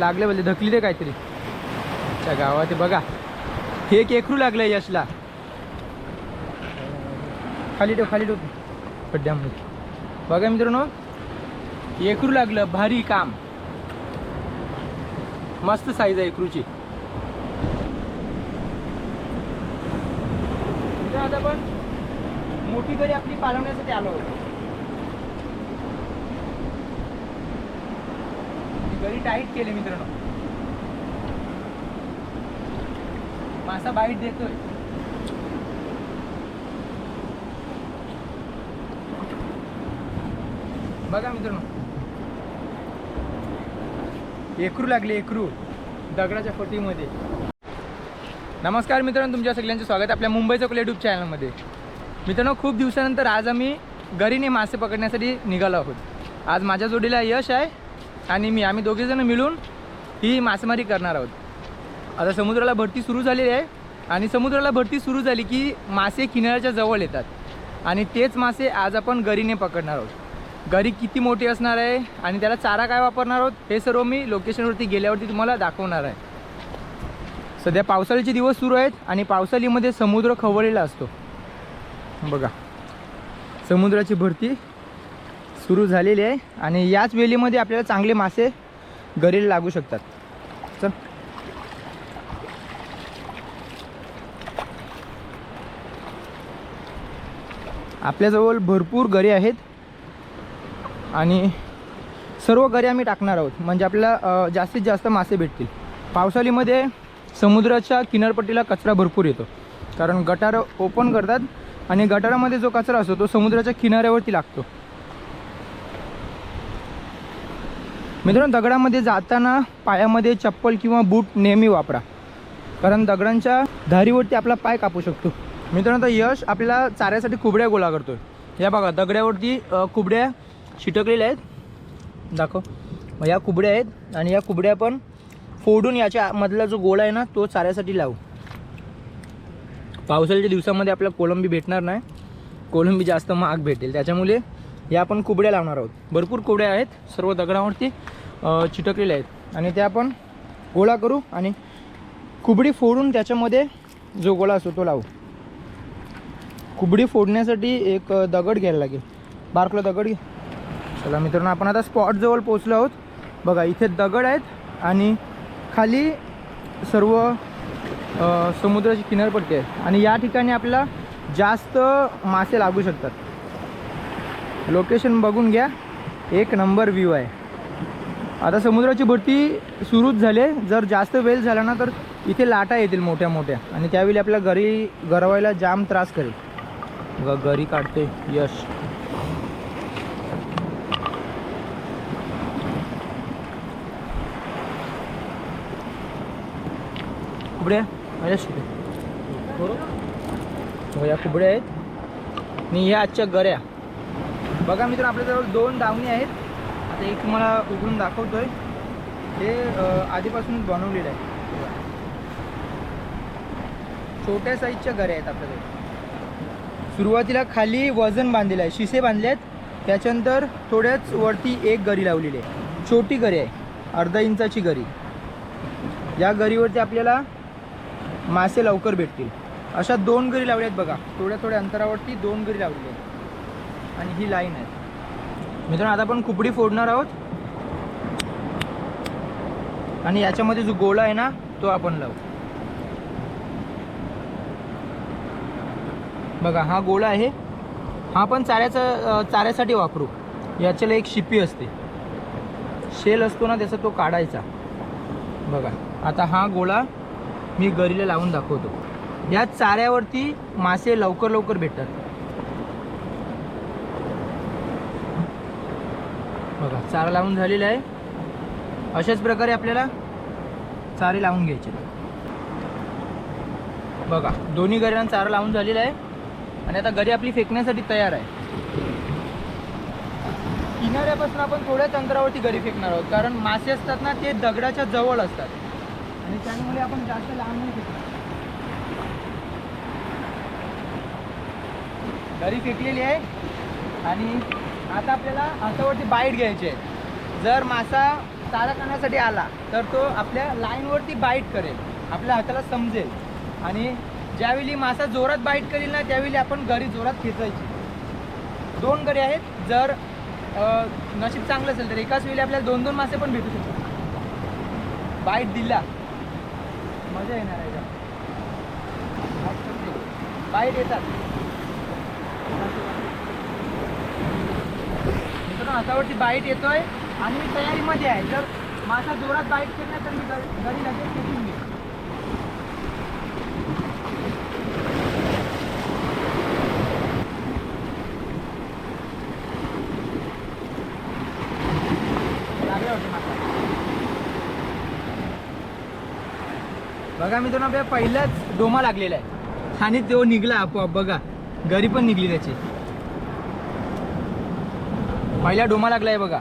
लागले म्हणजे धकली ते काहीतरी. अच्छा गावात आहे बघा. हे एक एकरू लागलंय यशला. खाली ठेव खाली ठेव. खड्ड्यामध्ये बघा मित्रांनो एकरू लागलं भारी काम. मस्त साईज आहे एकरूची. आता पण मोठी गडी आपली पालवण्यासाठी आलो होतो घरी टाईट केली मित्रांनो. मासा बाईट देतोय. बघा मित्रांनो. एकरू लागले एकरू. दगडाच्या फटीमध्ये नमस्कार मित्रांनो तुमच्या सगळ्यांचं स्वागत आपल्या मुंबईचं कुल यूट्यूब चॅनलमध्ये मित्रांनो खूप दिवसानंतर आज आम्ही गरीने मासे पकडण्यासाठी निघालो आहोत. आज माझ्या जोडीला यश आहे. आणि मी आम्ही दोघेजण मिळून ही मासेमारी करणार आहोत. आता समुद्राला भरती सुरू झालेली आहे आणि समुद्राला भरती सुरू झाली की मासे किनाऱ्याच्या जवळ येतात. आणि तेच मासे आज आपण गरीने पकडणार आहोत. गरी किती मोठी असणार आहे आणि त्याला चारा काय वापरणार आहोत हे सर्व मी लोकेशनवरती गेल्यावरती तुम्हाला दाखवणार आहे. सध्या पावसाळ्याचे दिवस सुरू आहेत आणि पावसाळीमध्ये समुद्र खवळलेला असतो. बघा. समुद्राची भरती सुरू झालेली आहे आणि याच वेलीमध्ये आपल्याला चांगले मासे गरीला लागू शकतात. चल. आपल्याजवळ भरपूर गरे आहेत आणि सर्व गरे आम्ही टाकणार आहोत. म्हणजे आपल्याला जास्तीत जास्त मासे भेटतील. पावसाळीमध्ये समुद्राच्या किनारपट्टीला कचरा भरपूर येतो. कारण गटारं ओपन करतात आणि गटारामध्ये जो कचरा असतो तो समुद्राच्या किनाऱ्यावरती लागतो. मित्रांनो दगडामध्ये जाताना पायामध्ये चप्पल किंवा बूट नेहमी वापरा. कारण दगडांच्या धारीवरती आपला पाय कापू शकतो. मित्रांनो आता यश आपल्याला चाऱ्यासाठी कुबड्या गोळा करतोय. या बघा दगड्यावरती कुबड्या चिटकलेल्या आहेत. दाखव. मग या कुबड्या आहेत आणि या कुबड्या पण फोडून याच्या मधला जो गोळा आहे ना तो चाऱ्यासाठी लावू. पावसाळ्याच्या दिवसामध्ये आपल्याला कोलंबी भेटणार नाही. कोलंबी जास्त महाग भेटेल. त्याच्यामुळे या आपण कुबड्या लावणार आहोत. भरपूर कुबड्या आहेत सर्व दगडावरती. चिटकलेल्या आहेत. आणि त्या आपण गोळा करू आणि कुबडी फोडून त्याच्यामध्ये जो गोळा असतो तो लावू. कुबडी फोडण्यासाठी एक दगड घ्यायला लागेल. बारकला दगड घे. चला मित्रांनो आपण आता स्पॉटजवळ पोचलो आहोत. बघा इथे दगड आहेत आणि खाली सर्व समुद्राची किनारपट्टी आहे आणि या ठिकाणी आपल्याला जास्त मासे लागू शकतात. लोकेशन बघून घ्या. एक नंबर व्ह्यू आहे. आता समुद्राची भरती सुरूच झाली जर जास्त वेळ झाला ना तर इथे लाटा येतील मोठ्या मोठ्या. आणि त्यावेळी आपल्या घरी गरवायला जाम त्रास करेल. बघा गरी काढते. यश. कुबड्या? यश हो या कुबड्या आहेत. आणि ह्या आजच्या गऱ्या. बघा मित्र आपल्याजवळ दोन दावणी आहेत. आता एक तुम्हाला उघडून दाखवतोय. हे अ, आधीपासूनच बनवलेलं आहे. छोट्या साईजच्या गऱ्या आहेत आपल्याकडे. सुरुवातीला खाली वजन बांधलेलं आहे. शिसे बांधले आहेत. त्याच्यानंतर थोड्याच वरती एक गरी लावलेली आहे. छोटी गरी आहे. अर्धा इंचाची गरी. या गरीवरती आपल्याला मासे लवकर भेटतील. अशा दोन गरी लावल्या आहेत बघा. थोड्या थोड्या अंतरावरती दोन गरी लावलेली आहेत. आणि ही लाईन आहे. मित्रांनो आता आपण कुपडी फोडणार आहोत. आणि याच्यामध्ये जो गोळा आहे ना तो आपण लावू. बघा हा गोळा आहे. हा पण चाऱ्याचा चाऱ्यासाठी वापरू. याच्याला एक शिपी असते. शेल असतो ना त्याचा तो काढायचा. बघा आता हा गोळा मी गरीला लावून दाखवतो. या चाऱ्यावरती मासे लवकर लवकर भेटतात. बघा चारा लावून झालेला आहे. अशाच प्रकारे आपल्याला चारे लावून घ्यायचे. बघा दोन्ही गऱ्यांना चारा लावून झालेला आहे. आणि आता गरी आपली फेकण्यासाठी तयार आहे. किनाऱ्यापासून आपण थोड्याच अंतरावरती गरी फेकणार आहोत. कारण मासे असतात ना ते दगडाच्या जवळ असतात. आणि त्यामुळे आपण जास्त लांब नाही फेकणार. गरी फेकलेली आहे. आणि आता आपल्याला हातावरती बाईट घ्यायची आहे. जर मासा चारा करण्यासाठी आला तर तो आपल्या लाईनवरती बाईट करेल. आपल्या हाताला समजेल. आणि ज्यावेळी मासा जोरात बाईट करेल ना त्यावेळी आपण गरी जोरात खेचायची. दोन गरी आहेत. जर नशीब चांगलं असेल तर एकाच वेळी आपल्याला दोन दोन मासे पण भेटू शकतात. बाईट दिला. मजा येणार आहे का? बाईट येतात. हातावरती बाईट येतोय आणि मी तयारीमध्ये आहे. जर माझा जोरात बाईट केला तर मी घरी घरी लगेच खेचून घेईन बघा आपल्या पहिलाच डोमा लागलेला आहे. आणि तो निघला आपोआप. बघा घरी पण निघली त्याची. पहिला डोमा लागलाय बघा.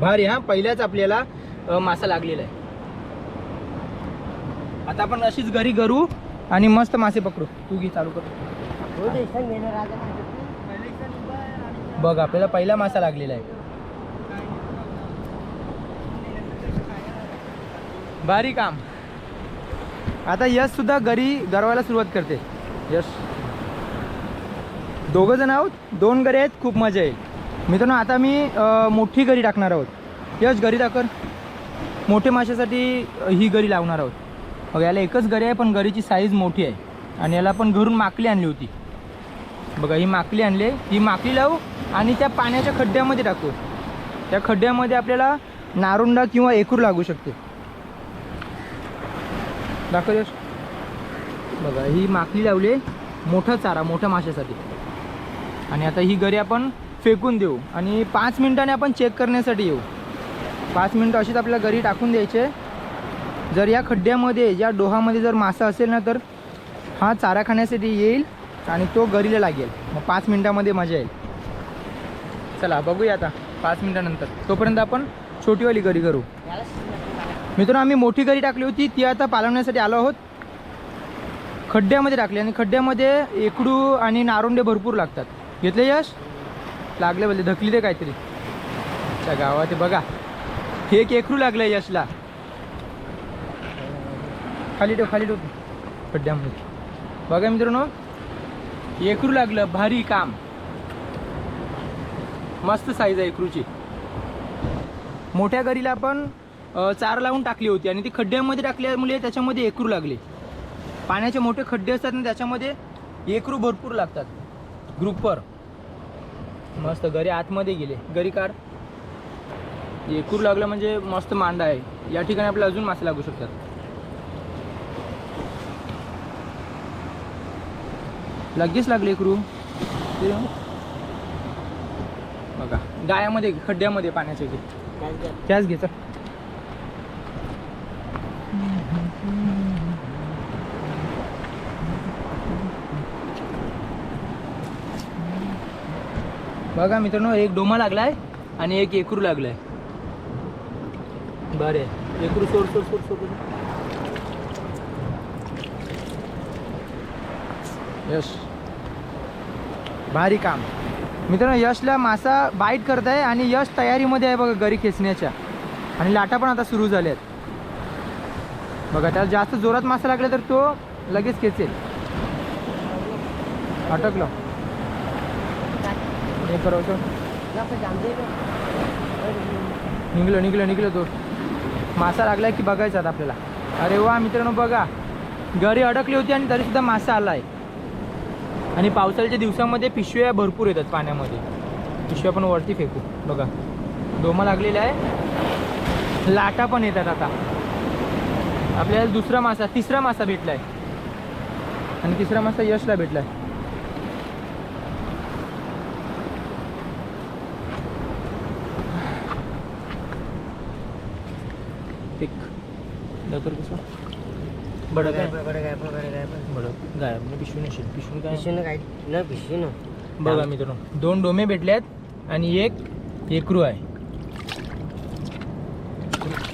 भारी हा? पहिल्याच आपल्याला मासा लागलेला आहे. आता आपण अशीच घरी करू आणि मस्त मासे पकडू. तू घे चालू कर. बघ आपल्याला पहिला मासा लागलेला आहे. भारी काम. आता यश सुद्धा घरी गरवायला सुरुवात करते. यश. दोघं जण आहोत. दोन गरे आहेत. खूप मजा येईल. मित्रांनो आता मी मोठी गरी टाकणार आहोत. यश गरी टाकर मोठे माशासाठी ही गरी लावणार आहोत. बघा याला एकच गरी आहे पण गरीची साईज मोठी आहे. आणि याला पण घरून माकली आणली होती. बघा ही माकली आणली ही माकली लावू आणि त्या पाण्याच्या खड्ड्यामध्ये टाकू. त्या खड्ड्यामध्ये आपल्याला नारुंडा किंवा एकूर लागू शकते. दाखव यश बघा ही माकली लावली आहे. मोठा चारा मोठ्या माशासाठी. आणि आता ही गरी आपण फेकून देऊ. आणि पाच मिनिटाने आपण चेक करण्यासाठी येऊ. पाच मिनटं अशीच आपल्याला गरी टाकून द्यायचे जर या खड्ड्यामध्ये या डोहामध्ये जर मासा असेल ना तर हा चारा खाण्यासाठी येईल आणि तो गरीला लागेल. मग पाच मिनटामध्ये मजा येईल. चला बघूया आता पाच मिनटानंतर. तोपर्यंत आपण छोटीवाली गरी करू. मित्रांनो आम्ही मोठी गरी टाकली होती. ती आता पालवण्यासाठी आलो आहोत. खड्ड्यामध्ये टाकली आणि खड्ड्यामध्ये एकडू आणि नारुंडे भरपूर लागतात. घेतले यश? लागले बोलले धकली ते काहीतरी. त्या गावात बघा हे एक एकरू लागलं यशला. खाली ठेव खाली ठेव. खड्ड्यामध्ये. बघा मित्रांनो एकरू लागलं भारी काम. मस्त साईज आहे एकरूची. मोठ्या गरीला पण चार लावून टाकली होती आणि ती खड्ड्यामध्ये टाकल्यामुळे त्याच्यामध्ये एकरू लागले. पाण्याचे मोठे खड्डे असतात ना त्याच्यामध्ये एकरू भरपूर लागतात. ग्रुपवर मस्त गरी आतमध्ये गेले. गरी काढ. एकूर लागलं म्हणजे मस्त मांडा आहे. या ठिकाणी आपल्याला अजून मासे लागू शकतात. लगेच लागले एकरू. ते बघा गायामध्ये खड्ड्यामध्ये पाण्याच्या घे त्याच घे बघा मित्रांनो एक डोमा लागलाय आणि एक एकरू लागलाय. बरे एकरू सोड सोड सोड सोड. यश. भारी काम. मित्रांनो यशला मासा बाईट करत आहे आणि यश तयारीमध्ये आहे बघा घरी खेचण्याच्या. आणि लाटा पण आता सुरू झाल्या आहेत बघा त्याला जास्त जोरात मासा लागला तर तो लगेच खेचेल. अटकलं. हे करवतो निघलं निघलं निघलं तो. मासा लागलाय की बघायचा आता आपल्याला. अरे वा मित्रांनो बघा. घरी अडकली होती आणि तरी सुद्धा मासा आलाय. आणि पावसाळ्याच्या दिवसामध्ये पिशव्या भरपूर येतात पाण्यामध्ये. पिशव्या पण वरती फेकू. बघा. डोमा लागलेला आहे. लाटा पण येतात आता. आपल्याला दुसरा मासा तिसरा मासा भेटलाय. आणि तिसरा मासा यशला भेटलाय. एक लवकर कसं बडं काय बडं गायब. नाही पिशवी नसेल पिशवी काय? बघा मित्रांनो. दोन डोमे भेटल्यात आणि एक एकरू आहे.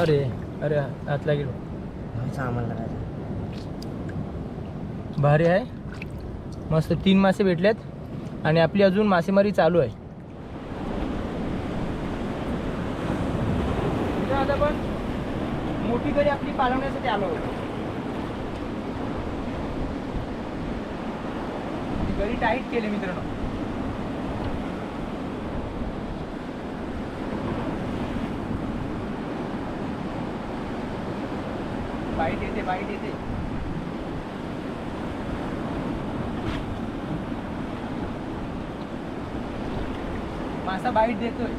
अरे अरे आतला गेलो भारी आहे. मस्त तीन मासे भेटलेत आणि आपली अजून मासेमारी चालू आहे. आता पण मोठी गरी आपली पालवण्यासाठी आलो होतो. गरी टाईट केले मित्रांनो. वाईट येते. येते मासा बाईट देतोय.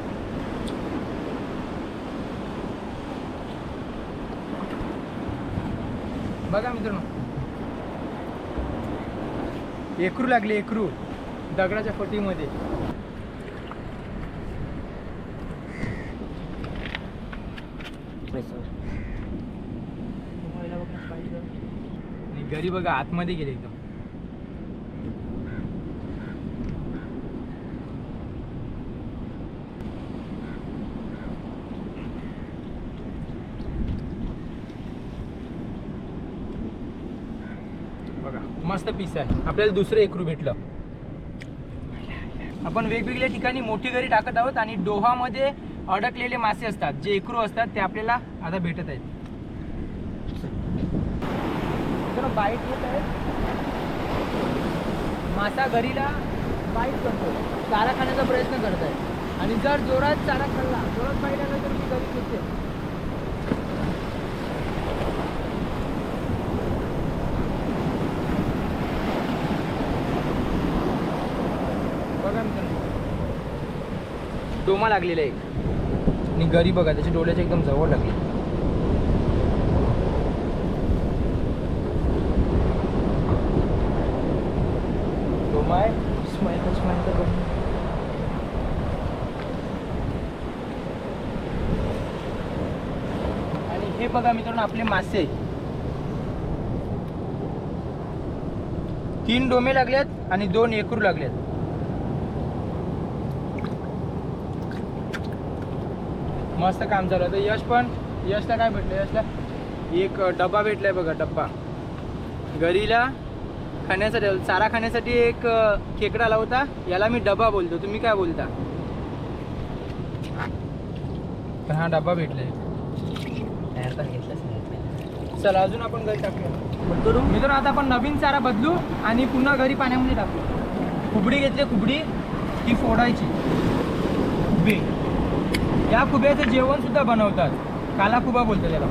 बघा मित्रांनो. एकरू लागली एकरू. दगडाच्या फटीमध्ये आणि घरी बघा आतमध्ये गेले एकदम. बघा मस्त पीस आहे. आपल्याला दुसरं एकरू भेटलं. आपण वेगवेगळ्या ठिकाणी मोठी घरी टाकत आहोत आणि डोहामध्ये अडकलेले मासे असतात. जे एकरू असतात ते आपल्याला आता भेटत आहेत. मित्रांनो बाईट येत आहे. मासा घरीला बाईट करतो चारा खाण्याचा प्रयत्न करत आहे आणि जर जोरात चारा खाल्ला जोरात पाहिला आला तर मी घरी घेते बघा मित्रांनो. डोमा लागलेला आहे. आणि गरी बघा त्याच्या डोळ्याच्या एकदम जवळ लागली. डोमा आहे स्माईल कर स्माईल आणि हे बघा मित्रांनो आपले मासे. तीन डोमे लागलेत आणि दोन एकरू लागलेत. मस्त काम चालू तर यश पण यशला काय भेटलं? यशला एक डब्बा भेटलाय बघा डब्बा. गरीला खाण्यासाठी चारा खाण्यासाठी एक खेकडा लावता याला मी डबा बोलतो. तुम्ही काय बोलता? तर हा डब्बा भेटलाय चला अजून आपण घरी टाकूया. मित्रांनो आता आपण नवीन चारा बदलू आणि पुन्हा घरी पाण्यामध्ये टाकू. खुबडी घेतली खुबडी ती फोडायची. खुबी या खुब्याचं जेवण सुद्धा बनवतात. काला खुबा बोलतात त्याला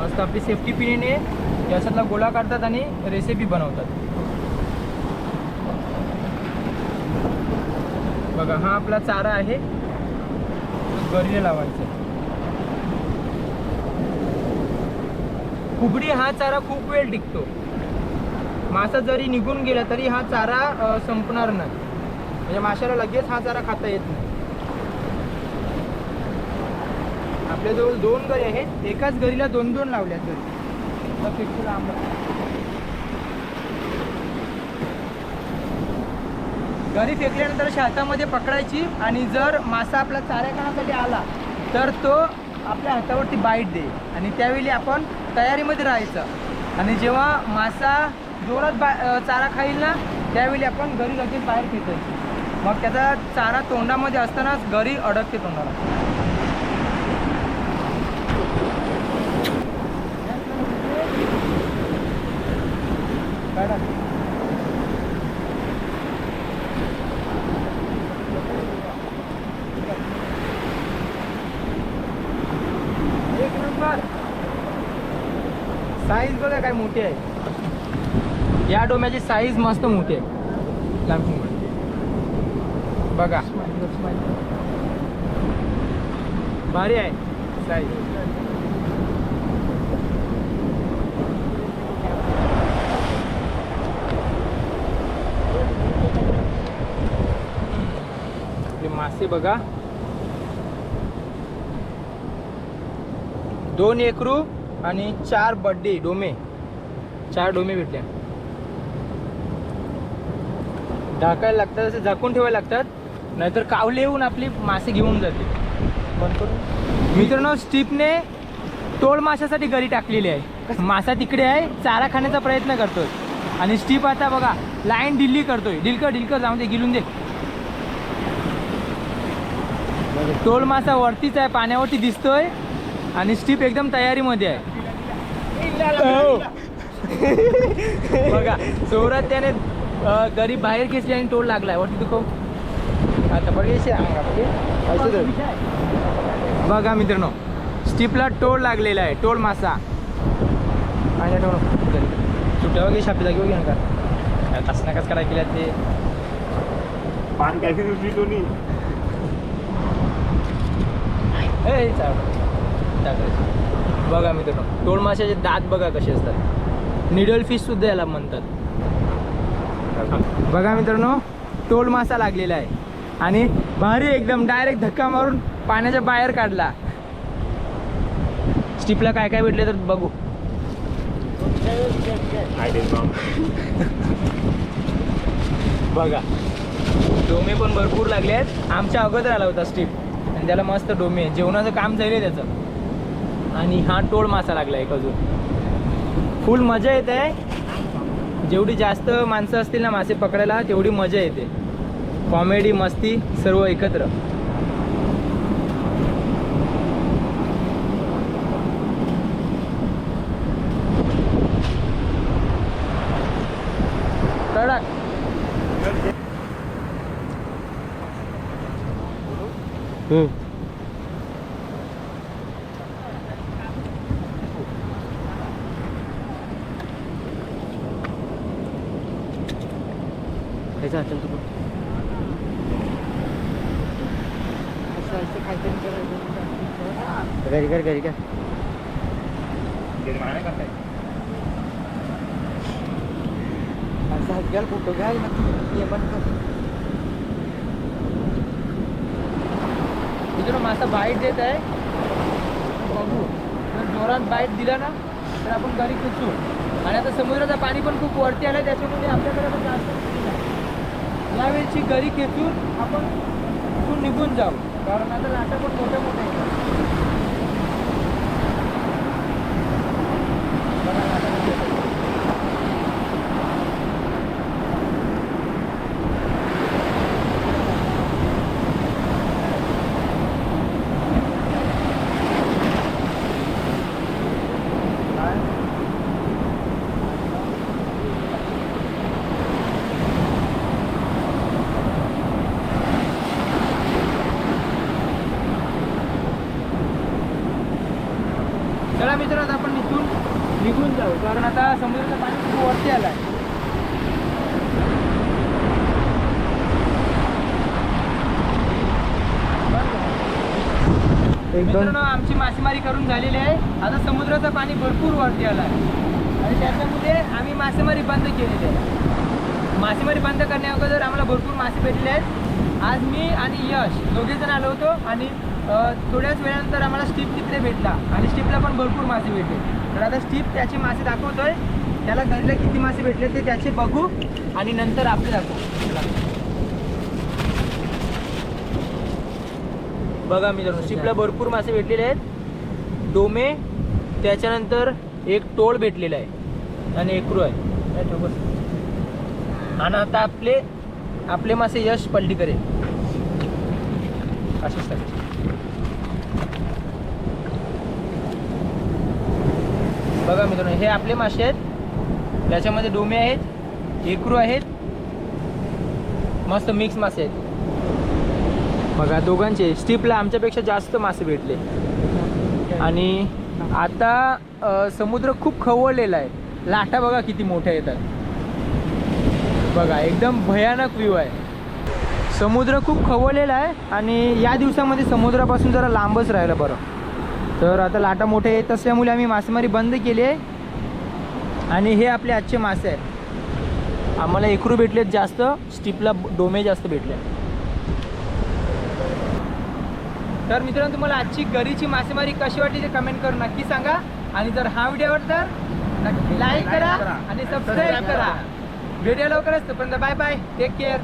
मस्त आपली सेफ्टी पिनीने याच्यातला गोळा काढतात आणि रेसिपी बनवतात. बघा हा आपला चारा आहे. गरीने लावायचा. खुबडी हा चारा खूप वेळ टिकतो. मासा जरी निघून गेला तरी हा चारा संपणार नाही. म्हणजे माशाला लगेच हा चारा खाता येत नाही. आपल्याजवळ दोन गरी आहेत. एकाच गरीला दोन दोन लावल्यात गरी मग गरी फेकल्यानंतर हातामध्ये पकडायची आणि जर मासा आपला चाऱ्याकणासाठी खाण्यासाठी आला तर तो आपल्या हातावरती बाईट दे. आणि त्यावेळी आपण तयारीमध्ये राहायचं. आणि जेव्हा मासा जोरात बा चारा खाईल ना त्यावेळी आपण घरी लगेच बाहेर फेकायची. मग त्याचा चारा तोंडामध्ये असतानाच घरी अडकते तोंडाला काढा. एक नंबर साईज बघा काय मोठी आहे. या डोम्याची साईज मस्त मोठी आहे. लांब बघा. भारी आहे. साईज मासे बघा. दोन एकरू आणि चार बड्डे डोमे. चार डोमे भेटले. ढाकायला लागतात असे झाकून ठेवायला लागतात. नाहीतर कावले येऊन आपली मासे घेऊन जाते मित्रांनो स्टीपने टोळ माशासाठी गरी टाकलेली आहे. मासा तिकडे आहे चारा खाण्याचा प्रयत्न करतोय. आणि स्टीप आता बघा लाईन डिल्ली करतोय. डिलकर डिलकर जाऊन दे गिलून दे. टोल मासा वरतीच आहे पाण्यावरती दिसतोय. आणि स्टीप एकदम तयारीमध्ये आहे. बघा जोरात त्याने अं, गरीब बाहेर खेचली आणि टोल लागलाय. वरती दुखव आता बघायचे बघा मित्रांनो स्टीपला टोल लागलेला आहे टोल मासा. आणि ठेवणं सुट्या वगैरे शापी जागी वगैरे नका कस ना कस करायला केल्या ते. पान काय दुसरी कोणी. बघा मित्रांनो टोल माशाचे दात बघा कसे असतात. निडल फिश सुद्धा याला म्हणतात. बघा मित्रांनो टोल मासा लागलेला आहे. आणि भारी एकदम डायरेक्ट धक्का मारून पाण्याच्या बाहेर काढला. स्टिपला काय काय भेटले तर बघू. बघा. डोमे पण भरपूर लागले आहेत. आमच्या अगोदर आला होता स्टीप आणि त्याला मस्त डोमे. आहे. जेवणाचं काम झालं आहे त्याचं. आणि हा टोळ मासा लागला एक अजून. फुल मजा येते. जेवढी जास्त माणसं असतील ना मासे पकडायला तेवढी मजा येते. कॉमेडी मस्ती सर्व एकत्र. कडक खायचं असेल तू घरी कर घरी कर. फोटो घ्या मित्रांनो मासा बाईट देत आहे. बघू. जर जोरात बाईट दिला ना तर आपण घरी खेचू. आणि आता समुद्राचं पाणी पण खूप वरती आलं त्याच्यामुळे आपल्याकडे पण जास्त नाही गरी खेचून आपण निघून जाऊ. कारण आता लाटा पण मोठ्या मोठ्या आहेत बघा लाटा किती आहेत. चला मित्रांनो आपण इथून निघून जाऊ कारण आता समुद्राचं पाणी वरती आलं आहे मित्रांनो आमची मासेमारी करून झालेली आहे. आता समुद्राचं पाणी भरपूर वरती आलं आहे आणि त्याच्यामुळे आम्ही मासेमारी बंद केलेली आहे. मासेमारी बंद करण्या अगोदर आम्हाला भरपूर मासे भेटले आहेत. आज मी आणि यश दोघेजण आलो होतो आणि थोड्याच वेळानंतर आम्हाला स्टीप तिकडे भेटला. आणि स्टीपला पण भरपूर मासे भेटले. तर आता स्टीप त्याचे मासे दाखवतोय. त्याला गरीला किती मासे भेटले ते त्याचे बघू आणि नंतर आपले दाखवू. बघा मित्रांनो शिपला भरपूर मासे भेटलेले आहेत. डोमे त्याच्यानंतर एक टोळ भेटलेला आहे आणि एकरू आहे काय आणि आता आपले आपले मासे यश पलटी करेल असेच बघा मित्रांनो हे आपले मासे आहेत. त्याच्यामध्ये डोमे आहेत एकरू आहेत मस्त मिक्स मासे आहेत. बघा दोघांचे स्टीपला आमच्यापेक्षा जास्त मासे भेटले. आणि आता समुद्र खूप खवळलेला आहे. लाटा बघा किती मोठ्या येतात. बघा एकदम भयानक व्ह्यू आहे. समुद्र खूप खवळलेला आहे आणि या दिवसामध्ये समुद्रापासून जरा लांबच राहिलं बरं. तर आता लाटा मोठ्या येत असल्यामुळे आम्ही मासेमारी बंद केली आहे. आणि हे आपले आजचे मासे आहेत. आम्हाला एकरू भेटलेत जास्त स्टीपला डोमे जास्त भेटले. तर मित्रांनो तुम्हाला आजची गरीची मासेमारी कशी वाटली ते कमेंट करून नक्की सांगा. आणि जर हा व्हिडिओ आवडला तर नक्की लाईक करा आणि सबस्क्राईब करा. व्हिडिओ लवकरच तोपर्यंत बाय बाय टेक केअर